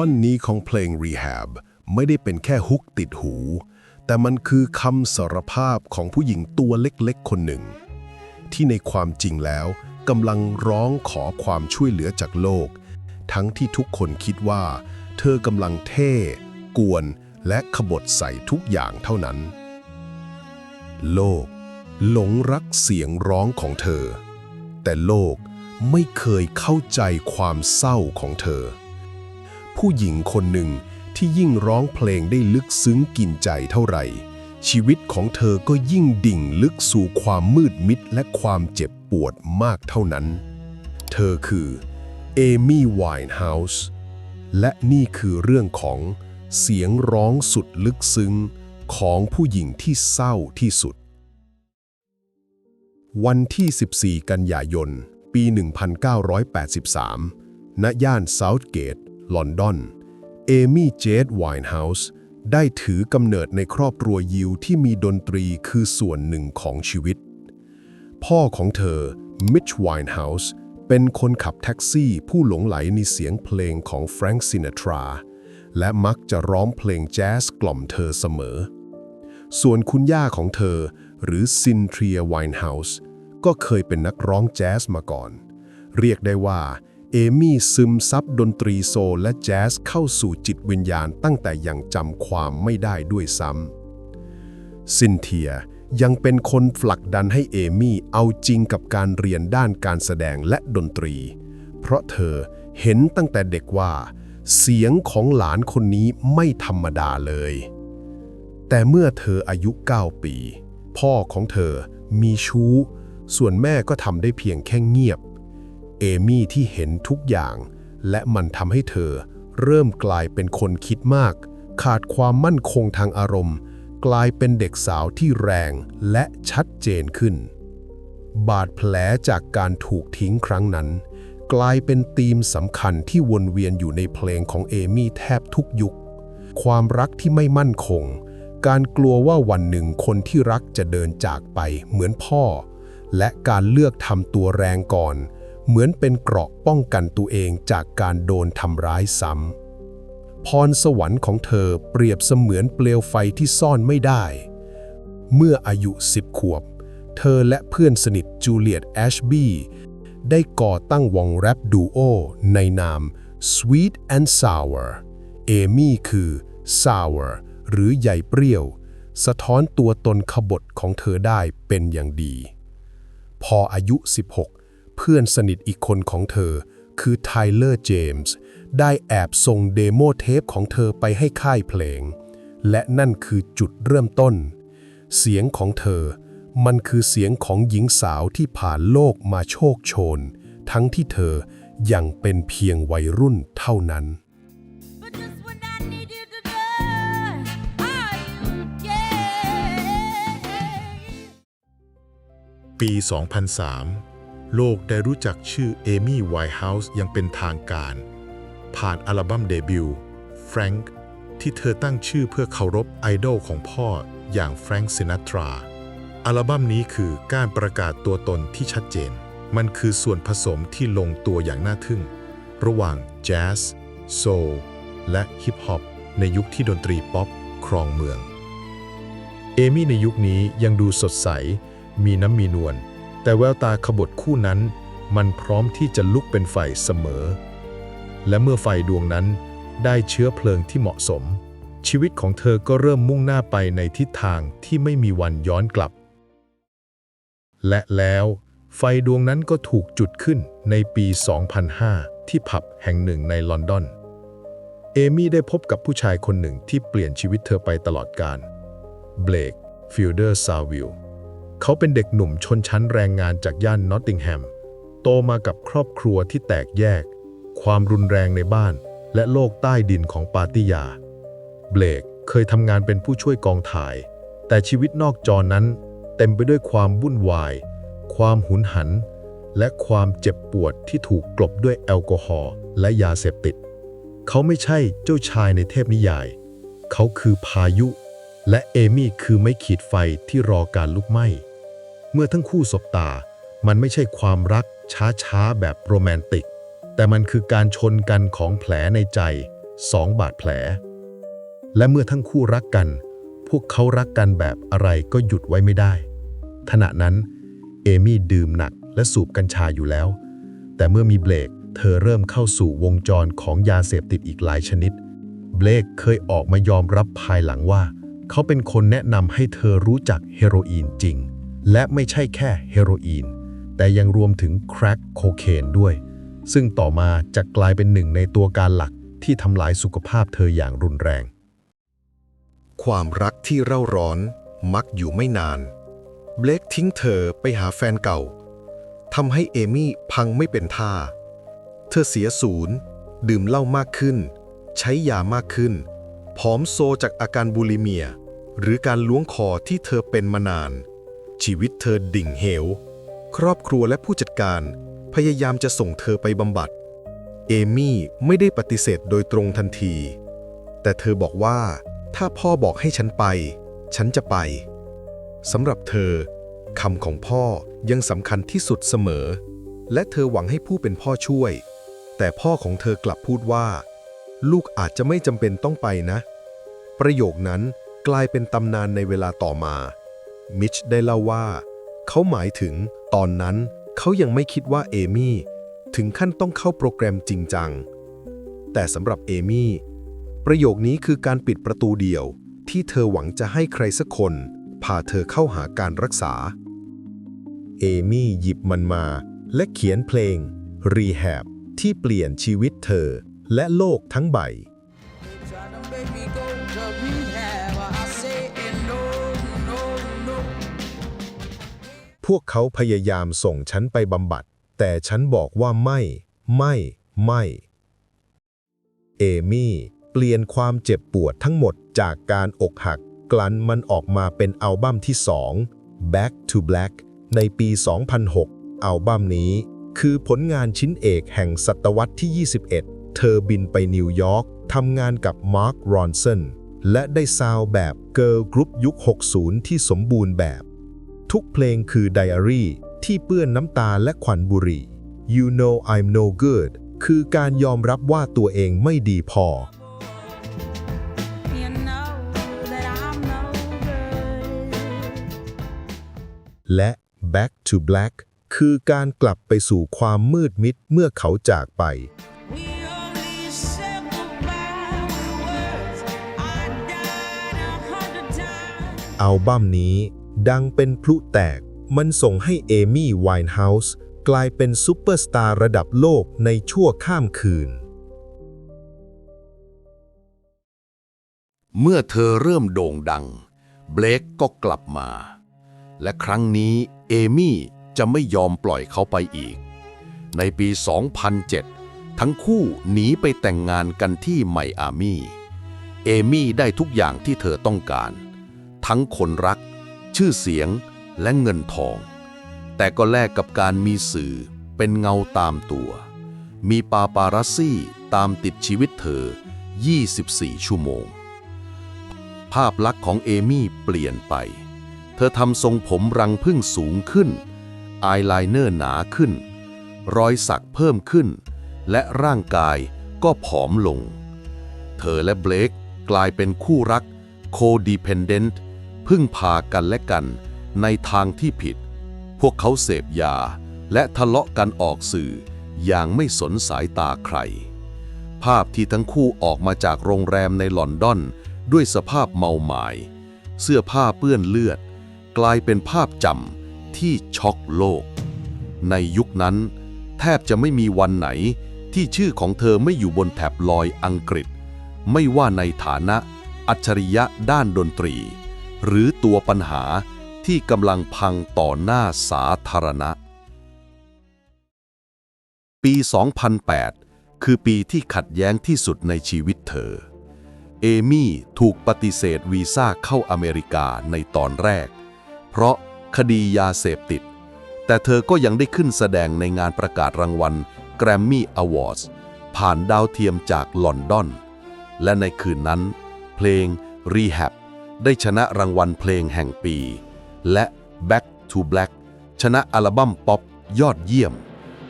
ท่อนนี้ของเพลง Rehab ไม่ได้เป็นแค่ฮุกติดหู แต่มันคือคำสารภาพของผู้หญิงตัวเล็กๆ คนหนึ่ง ที่ในความจริงแล้วกำลังร้องขอความช่วยเหลือจากโลก ทั้งที่ทุกคนคิดว่า เธอกำลังเท่ กวน และขบฏใส่ทุกอย่างเท่านั้น โลก หลงรักเสียงร้องของเธอ แต่โลกไม่เคยเข้าใจความเศร้าของเธอ ผู้หญิงคนหนึ่งที่ยิ่งร้องเพลงได้ลึกซึ้งกินใจเท่าไหร่ ชีวิตของเธอก็ยิ่งดิ่งลึกสู่ความมืดมิดและความเจ็บปวดมากเท่านั้น เธอคือเอมี่ไวน์เฮาส์และนี่คือเรื่องของเสียงร้องสุดลึกซึ้งของผู้หญิงที่เศร้าที่สุด วันที่ 14 กันยายน ปี 1983 ณ ย่านเซาท์เกต ลอนดอน เอมี่เจดไวน์เฮาส์ได้ถือกำเนิดในครอบครัวยิวที่มีดนตรีคือส่วนหนึ่งของชีวิต พ่อของเธอ มิชไวน์เฮาส์เป็นคนขับแท็กซี่ผู้หลงไหลในเสียงเพลงของแฟรงก์ซินาทรา และมักจะร้องเพลงแจ๊สกล่อมเธอเสมอ ส่วนคุณย่าของเธอ หรือซินเทรียไวน์เฮาส์ก็เคยเป็นนักร้องแจ๊สมาก่อน เรียกได้ว่า เอมี่ซึมซับดนตรีโซลและแจ๊สเข้าสู่จิตวิญญาณตั้งแต่ยังจำความไม่ได้ด้วยซ้ำซินเทียยังเป็นคนผลักดันให้เอมี่เอาจริงกับการเรียนด้านการแสดงและดนตรี เพราะเธอเห็นตั้งแต่เด็กว่า เสียงของหลานคนนี้ไม่ธรรมดาเลย แต่เมื่อเธออายุ 9 ปี พ่อของเธอมีชู้ ส่วนแม่ก็ทำได้เพียงแค่เงียบ เอมี่ที่เห็นทุกอย่าง และมันทำให้เธอ เริ่มกลายเป็นคนคิดมาก ขาดความมั่นคงทางอารมณ์ กลายเป็นเด็กสาวที่แรงและชัดเจนขึ้น บาดแผลจากการถูกทิ้งครั้งนั้น กลายเป็นธีมสำคัญที่วนเวียนอยู่ในเพลงของเอมี่แทบทุกยุค ความรักที่ไม่มั่นคง การกลัวว่าวันหนึ่งคนที่รักจะเดินจากไปเหมือนพ่อ และการเลือกทำตัวแรงก่อน เหมือนเป็นเกราะป้องกันตัวเองจากการโดนทำร้ายซ้ำ พรสวรรค์ของเธอเปรียบเสมือนเปลวไฟที่ซ่อนไม่ได้ เมื่ออายุสิบขวบ เธอและเพื่อนสนิทจูเลียตแอชบีได้ก่อตั้งวงแรปดูโอในนาม Sweet and Sour เอมี่คือ Sour หรือใหญ่เปรี้ยว สะท้อนตัวตนขบฏของเธอได้เป็นอย่างดี พออายุ 16 พื่อนสนิทอีกคนของเธอ คือไทเลอร์เจมส์ได้แอบส่งเดโมเทปของเธอไปให้ค่ายเพลง และนั่นคือจุดเริ่มต้น เสียงของเธอ มันคือเสียงของหญิงสาวที่ผ่านโลกมาโชคโชน ทั้งที่เธอยังเป็นเพียงวัยรุ่นเท่านั้น But just when I need you to know, are you? Yeah. ปี 2003 โลกได้รู้จักชื่อเอมี่ไวท์เฮาส์ยังเป็นทางการ ผ่านอัลบั้มเดบิวต์ Frank ที่เธอตั้งชื่อเพื่อเคารพไอดอลของพ่ออย่างแฟรงค์ซินาตราอัลบั้มนี้คือการประกาศตัวตนที่ชัดเจน มันคือส่วนผสมที่ลงตัวอย่างน่าทึ่ง ระหว่างแจ๊สโซลและฮิปฮอปในยุคที่ดนตรีป๊อปครองเมือง เอมี่ในยุคนี้ยังดูสดใส มีน้ำมีนวล แต่แววตาขบฏคู่นั้น มันพร้อมที่จะลุกเป็นไฟเสมอ และเมื่อไฟดวงนั้นได้เชื้อเพลิงที่เหมาะสม ชีวิตของเธอก็เริ่มมุ่งหน้าไปในทิศทางที่ไม่มีวันย้อนกลับ และแล้วไฟดวงนั้นก็ถูกจุดขึ้นในปี 2005 ที่ผับแห่งหนึ่งในลอนดอน เอมี่ได้พบกับผู้ชายคนหนึ่งที่เปลี่ยนชีวิตเธอไปตลอดกาล เบลกฟิลเดอร์ซาวิล เขาเป็นเด็กหนุ่มชนชั้นแรงงานจากย่านนอตติงแฮม โตมากับครอบครัวที่แตกแยก ความรุนแรงในบ้าน และโลกใต้ดินของปาติยา เบลกเคยทำงานเป็นผู้ช่วยกองถ่าย แต่ชีวิตนอกจอนั้น เต็มไปด้วยความวุ่นวาย ความหุนหัน และความเจ็บปวดที่ถูกกลบด้วยแอลกอฮอล์และยาเสพติด เขาไม่ใช่เจ้าชายในเทพนิยาย เขาคือพายุ และเอมี่คือไม่ขีดไฟที่รอการลุกไหม้ มื่อทั้งคู่สบตา มันไม่ใช่ความรักช้าๆ แบบโรแมนติก แต่มันคือการชนกันของแผลในใจสองบาดแผล และเมื่อทั้งคู่รักกัน พวกเขารักกันแบบอะไรก็หยุดไว้ไม่ได้ขณะนั้น เอมี่ดื่มหนักและสูบกัญชาอยู่แล้ว แต่เมื่อมีเบลก เธอเริ่มเข้าสู่วงจรของยาเสพติดอีกหลายชนิด เบลกเคยออกมายอมรับภายหลังว่า เขาเป็นคนแนะนำให้เธอรู้จักเฮโรอีนจริง และไม่ใช่แค่เฮโรอีน แต่ยังรวมถึงแคร็กโคเคนด้วย ซึ่งต่อมาจะกลายเป็นหนึ่งในตัวการหลักที่ทำลายสุขภาพเธออย่างรุนแรง ความรักที่เร่าร้อนมักอยู่ไม่นาน เบลกทิ้งเธอไปหาแฟนเก่าทำให้เอมี่พังไม่เป็นท่า เธอเสียศูนย์ ดื่มเหล้ามากขึ้น ใช้ยามากขึ้น ผอมโซจากอาการบูลิเมีย หรือการล้วงคอที่เธอเป็นมานาน ชีวิตเธอดิ่งเหว ครอบครัวและผู้จัดการ พยายามจะส่งเธอไปบำบัด เอมี่ไม่ได้ปฏิเสธโดยตรงทันที แต่เธอบอกว่าถ้าพ่อบอกให้ฉันไป ฉันจะไปสำหรับเธอคำของพ่อยังสำคัญที่สุดเสมอ และเธอหวังให้ผู้เป็นพ่อช่วย แต่พ่อของเธอกลับพูดว่า ลูกอาจจะไม่จำเป็นต้องไปนะ ประโยคนั้นกลายเป็นตำนานในเวลาต่อมา มิชได้เล่าว่า เขาหมายถึงตอนนั้นเขายังไม่คิดว่าเอมี่ถึงขั้นต้องเข้าโปรแกรมจริงจัง แต่สำหรับเอมี่ประโยคนี้คือการปิดประตูเดียว ที่เธอหวังจะให้ใครสักคนพาเธอเข้าหาการรักษา เอมี่หยิบมันมา และเขียนเพลง Rehab ที่เปลี่ยนชีวิตเธอและโลกทั้งใบ Try to make me go to rehab. I say no. พวกเขาพยายามส่งฉันไปบำบัด แต่ฉันบอกว่าไม่ ไม่ ไม่ เอมี่เปลี่ยนความเจ็บปวดทั้งหมดจากการอกหัก กลั้นมันออกมาเป็นอัลบั้มที่2 Back to Black ในปี 2006 อัลบั้มนี้คือผลงานชิ้นเอกแห่งศตวรรษที่ 21 เธอบินไปนิวยอร์กทำงานกับมาร์ครอนสัน และได้ซาวด์แบบเกิร์ลกรุ๊ปยุค 60 ที่สมบูรณ์แบบ ทุกเพลงคือไดอารี่ที่เปื้อนน้ำตาและควันบุหรี่ You know I'm no good คือการยอมรับว่าตัวเองไม่ดีพอ You know that I'm no good. และ Back to Black คือการกลับไปสู่ความมืดมิดเมื่อเขาจากไป อัลบั้มนี้ ดังเป็นพลุแตก มันส่งให้เอมี่ไวน์เฮาส์กลายเป็นซูเปอร์สตาร์ระดับโลกในชั่วข้ามคืน เมื่อเธอเริ่มโด่งดัง เบลกก็กลับมา และครั้งนี้เอมี่จะไม่ยอมปล่อยเขาไปอีก ในปี 2007 ทั้งคู่หนีไปแต่งงานกันที่ไมอามี่เอมี่ได้ทุกอย่างที่เธอต้องการ ทั้งคนรัก ชื่อเสียงและเงินทอง แต่ก็แลกกับการมีสื่อเป็นเงาตามตัว มีปาปารัสซี่ตามติดชีวิตเธอ 24 ชั่วโมง ภาพลักษณ์ของเอมี่เปลี่ยนไป เธอทำทรงผมรังพึ่งสูงขึ้น อายไลเนอร์หนาขึ้น รอยสักเพิ่มขึ้น และร่างกายก็ผอมลง เธอและเบลกกลายเป็นคู่รักโคดีเพึ่งพากันและกันในทางที่ผิด พวกเขาเสพยา และทะเลาะกันออกสื่ออย่างไม่สนสายตาใคร ภาพที่ทั้งคู่ออกมาจากโรงแรมในลอนดอน ด้วยสภาพเมาหมาย เสื้อผ้าเปื้อนเลือด กลายเป็นภาพจำที่ช็อกโลก ในยุคนั้น แทบจะไม่มีวันไหนที่ชื่อของเธอไม่อยู่บนแถบลอยอังกฤษ ไม่ว่าในฐานะอัจฉริยะด้านดนตรี หรือตัวปัญหาที่กำลังพังต่อหน้าสาธารณะ ปี 2008 คือปีที่ขัดแย้งที่สุดในชีวิตเธอ เอมี่ถูกปฏิเสธวีซ่าเข้าอเมริกาในตอนแรก เพราะคดียาเสพติด แต่เธอก็ยังได้ขึ้นแสดงในงานประกาศรางวัล Grammy Awards ผ่านดาวเทียมจากลอนดอน และในคืนนั้น เพลง Rehab ได้ชนะรางวัลเพลงแห่งปี และ Back to Black ชนะอัลบั้มป๊อปยอดเยี่ยม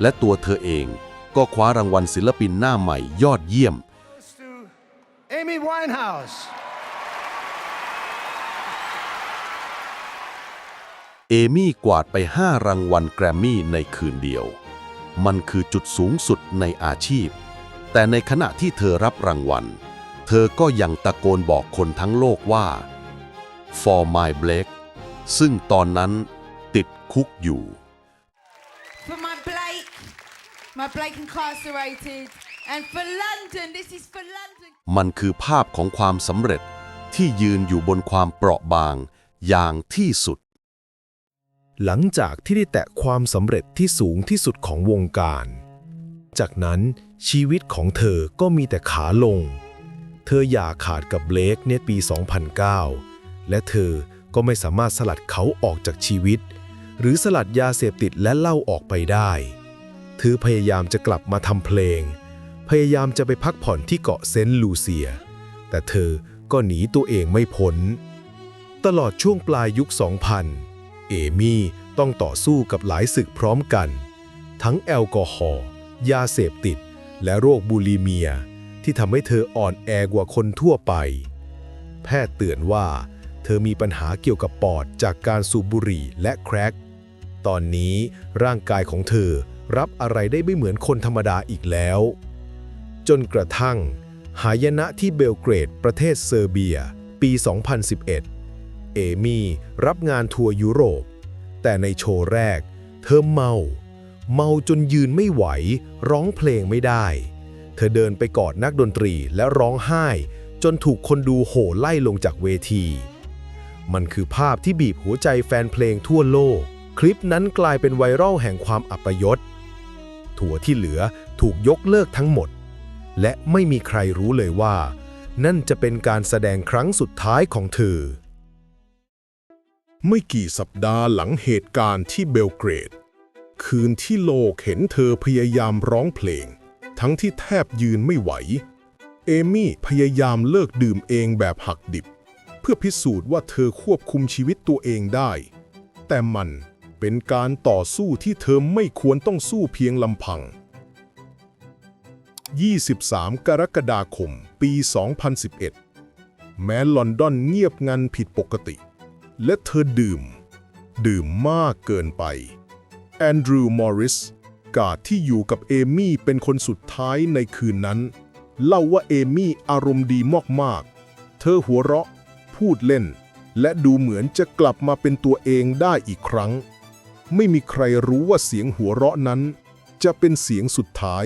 และตัวเธอเองก็คว้ารางวัลศิลปินหน้าใหม่ยอดเยี่ยม Winehouse. เอมี่กวาดไป 5 รางวัลแกรมมี่ในคืนเดียว มันคือจุดสูงสุดในอาชีพ แต่ในขณะที่เธอรับรางวัล เธอก็ยังตะโกนบอกคนทั้งโลกว่า for my Blake ซึ่งตอนนั้นติดคุกอยู่ For my Blake, my Blake incarcerated. And for London, this is for London. มันคือภาพของความสำเร็จที่ยืนอยู่บนความเปราะบางอย่างที่สุด หลังจากที่ได้แตะความสำเร็จที่สูงที่สุดของวงการ จากนั้นชีวิตของเธอก็มีแต่ขาลง เธออย่าขาดกับเบลกในปี 2009 และเธอก็ไม่สามารถสลัดเขาออกจากชีวิต หรือสลัดยาเสพติดและเหล้าออกไปได้เธอพยายามจะกลับมาทำเพลง พยายามจะไปพักผ่อนที่เกาะเซนต์ลูเซีย แต่เธอก็หนีตัวเองไม่พ้น ตลอดช่วงปลายยุค 2000 เอมี่ต้องต่อสู้กับหลายศึกพร้อมกัน ทั้งแอลกอฮอล์ยาเสพติด และโรคบูลิเมีย ที่ทำให้เธออ่อนแอกว่าคนทั่วไป แพทย์เตือนว่า เธอมีปัญหาเกี่ยวกับปอดจากการสูบบุหรี่และแคร็กตอนนี้ร่างกายของเธอรับอะไรได้ไม่เหมือนคนธรรมดาอีกแล้ว จนกระทั่ง หายนะที่เบลเกรดประเทศเซอร์เบีย ปี 2011 เอมี่รับงานทัวร์ยุโรป แต่ในโชว์แรก เธอเมา เมาจนยืนไม่ไหว ร้องเพลงไม่ได้ เธอเดินไปกอดนักดนตรีและร้องไห้ จนถูกคนดูโห่ไล่ลงจากเวที มันคือภาพที่บีบหัวใจแฟนเพลงทั่วโลก คลิปนั้นกลายเป็นไวรัลแห่งความอัปยศทัวที่เหลือถูกยกเลิกทั้งหมด และไม่มีใครรู้เลยว่า นั่นจะเป็นการแสดงครั้งสุดท้ายของเธอ ไม่กี่สัปดาห์หลังเหตุการณ์ที่เบลเกรด คืนที่โลกเห็นเธอพยายามร้องเพลง ทั้งที่แทบยืนไม่ไหว เอมี่พยายามเลิกดื่มเองแบบหักดิบ พื่อพิสูจน์ว่าเธอควบคุมชีวิตตัวเองได้ แต่มันเป็นการต่อสู้ที่เธอไม่ควรต้องสู้เพียงลำพัง 23 กรกฎาคม ปี 2011 แม้ลอนดอนเงียบงันผิดปกติ และเธอดื่ม ดื่มมากเกินไป แอนดรูว์ มอริส กาดที่อยู่กับเอมี่เป็นคนสุดท้ายในคืนนั้น เล่าว่าเอมี่อารมณ์ดีมากๆ เธอหัวเราะ พูดเล่น และดูเหมือนจะกลับมาเป็นตัวเองได้อีกครั้ง ไม่มีใครรู้ว่าเสียงหัวเราะนั้น จะเป็นเสียงสุดท้าย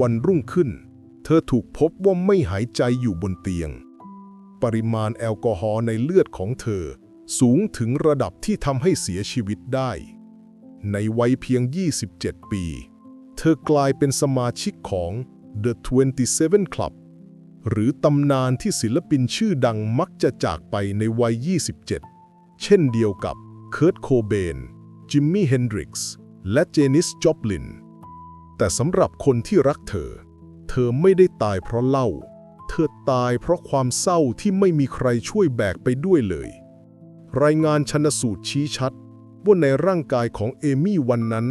วันรุ่งขึ้น เธอถูกพบว่าไม่หายใจอยู่บนเตียง ปริมาณแอลกอฮอล์ในเลือดของเธอ สูงถึงระดับที่ทำให้เสียชีวิตได้ ในวัยเพียง 27 ปี เธอกลายเป็นสมาชิกของ The 27 Club หรือตำนานที่ศิลปินชื่อดังมักจะจากไปในวัย 27 เช่นเดียวกับเคิร์ตโคเบน จิมมี่เฮนดริกส์และเจนิสจอปลิน แต่สำหรับคนที่รักเธอ เธอไม่ได้ตายเพราะเหล้า เธอตายเพราะความเศร้าที่ไม่มีใครช่วยแบกไปด้วยเลย รายงานชนสูตรชี้ชัดว่าในร่างกายของเอมี่วันนั้น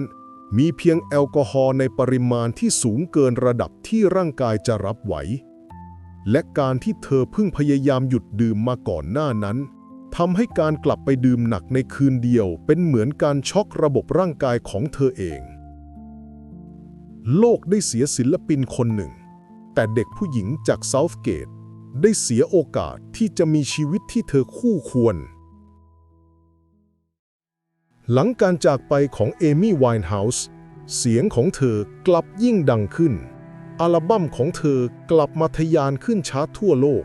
มีเพียงแอลกอฮอล์ในปริมาณที่สูงเกินระดับที่ร่างกายจะรับไหว และการที่เธอเพิ่งพยายามหยุดดื่มมาก่อนหน้านั้นทำให้การกลับไปดื่มหนักในคืนเดียว เป็นเหมือนการช็อกระบบร่างกายของเธอเอง โลกได้เสียศิลปินคนหนึ่ง แต่เด็กผู้หญิงจากเซาท์เกตได้เสียโอกาสที่จะมีชีวิตที่เธอคู่ควร หลังการจากไปของเอมี่ไวน์เฮาส์เสียงของเธอกลับยิ่งดังขึ้น อัลบั้มของเธอกลับมาทะยานขึ้นชาร์ตทั่วโลก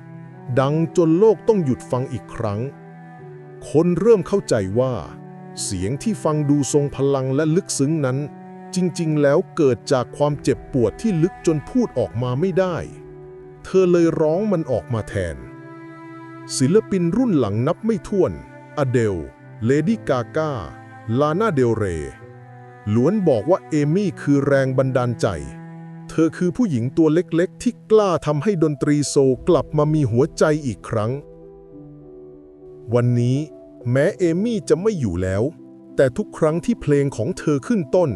ดังจนโลกต้องหยุดฟังอีกครั้ง คนเริ่มเข้าใจว่า เสียงที่ฟังดูทรงพลังและลึกซึ้งนั้น จริงๆ แล้วเกิดจากความเจ็บปวดที่ลึกจนพูดออกมาไม่ได้ เธอเลยร้องมันออกมาแทน ศิลปินรุ่นหลังนับไม่ถ้วนอเดล เลดี้กากาลาน่าเดลเรล้วนบอกว่าเอมี่คือแรงบันดาลใจ เธอคือผู้หญิงตัวเล็กๆ ที่กล้าทำให้ดนตรีโซกลับมามีหัวใจอีกครั้ง วันนี้แม้เอมี่จะไม่อยู่แล้ว แต่ทุกครั้งที่เพลงของเธอขึ้นต้น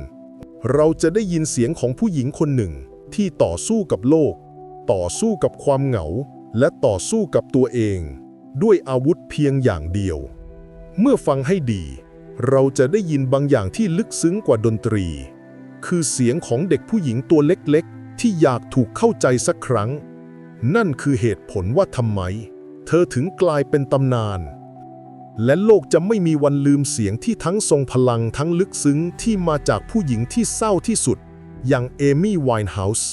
เราจะได้ยินเสียงของผู้หญิงคนหนึ่งที่ต่อสู้กับโลก ต่อสู้กับความเหงา และต่อสู้กับตัวเอง ด้วยอาวุธเพียงอย่างเดียว เมื่อฟังให้ดี เราจะได้ยินบางอย่างที่ลึกซึ้งกว่าดนตรี คือเสียงของเด็กผู้หญิงตัวเล็กๆ ที่อยากถูกเข้าใจสักครั้ง นั่นคือเหตุผลว่าทำไม เธอถึงกลายเป็นตำนาน และโลกจะไม่มีวันลืมเสียงที่ทั้งทรงพลังทั้งลึกซึ้งที่มาจากผู้หญิงที่เศร้าที่สุด อย่างเอมี่ไวน์เฮาส์